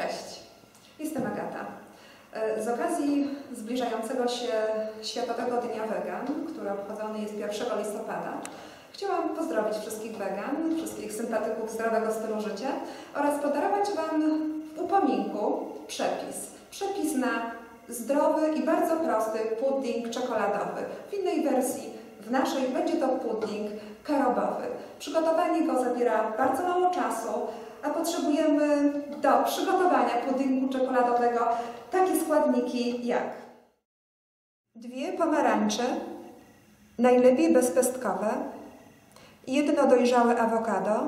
Cześć, jestem Agata. E, Z okazji zbliżającego się Światowego Dnia Wegan, który obchodzony jest 1 listopada, chciałam pozdrowić wszystkich wegan, wszystkich sympatyków zdrowego stylu życia oraz podarować Wam w upominku przepis. Przepis na zdrowy i bardzo prosty pudding czekoladowy. W innej wersji, w naszej, będzie to pudding karobowy. Przygotowanie go zabiera bardzo mało czasu, a potrzebujemy do przygotowania puddingu czekoladowego. Takie składniki jak dwie pomarańcze, najlepiej bezpestkowe, jedno dojrzałe awokado,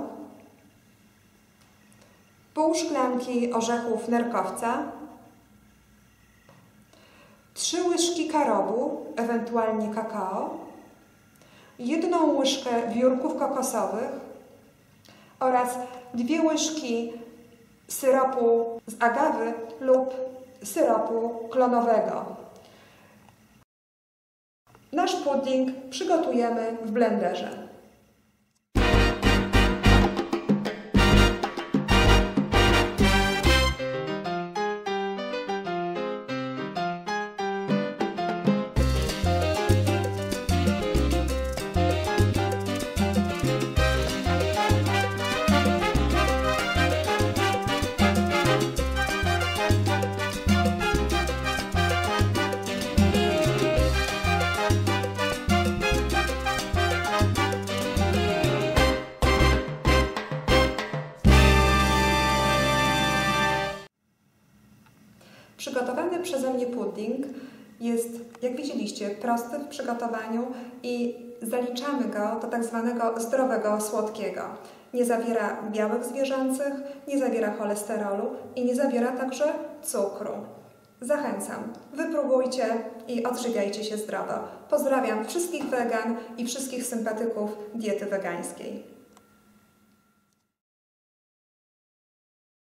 pół szklanki orzechów nerkowca, trzy łyżki karobu, ewentualnie kakao, jedną łyżkę wiórków kokosowych oraz dwie łyżki syropu z agawy lub syropu klonowego. Nasz pudding przygotujemy w blenderze. Przygotowany przeze mnie pudding jest, jak widzieliście, prosty w przygotowaniu i zaliczamy go do tak zwanego zdrowego słodkiego. Nie zawiera białek zwierzęcych, nie zawiera cholesterolu i nie zawiera także cukru. Zachęcam, wypróbujcie i odżywiajcie się zdrowo. Pozdrawiam wszystkich wegan i wszystkich sympatyków diety wegańskiej.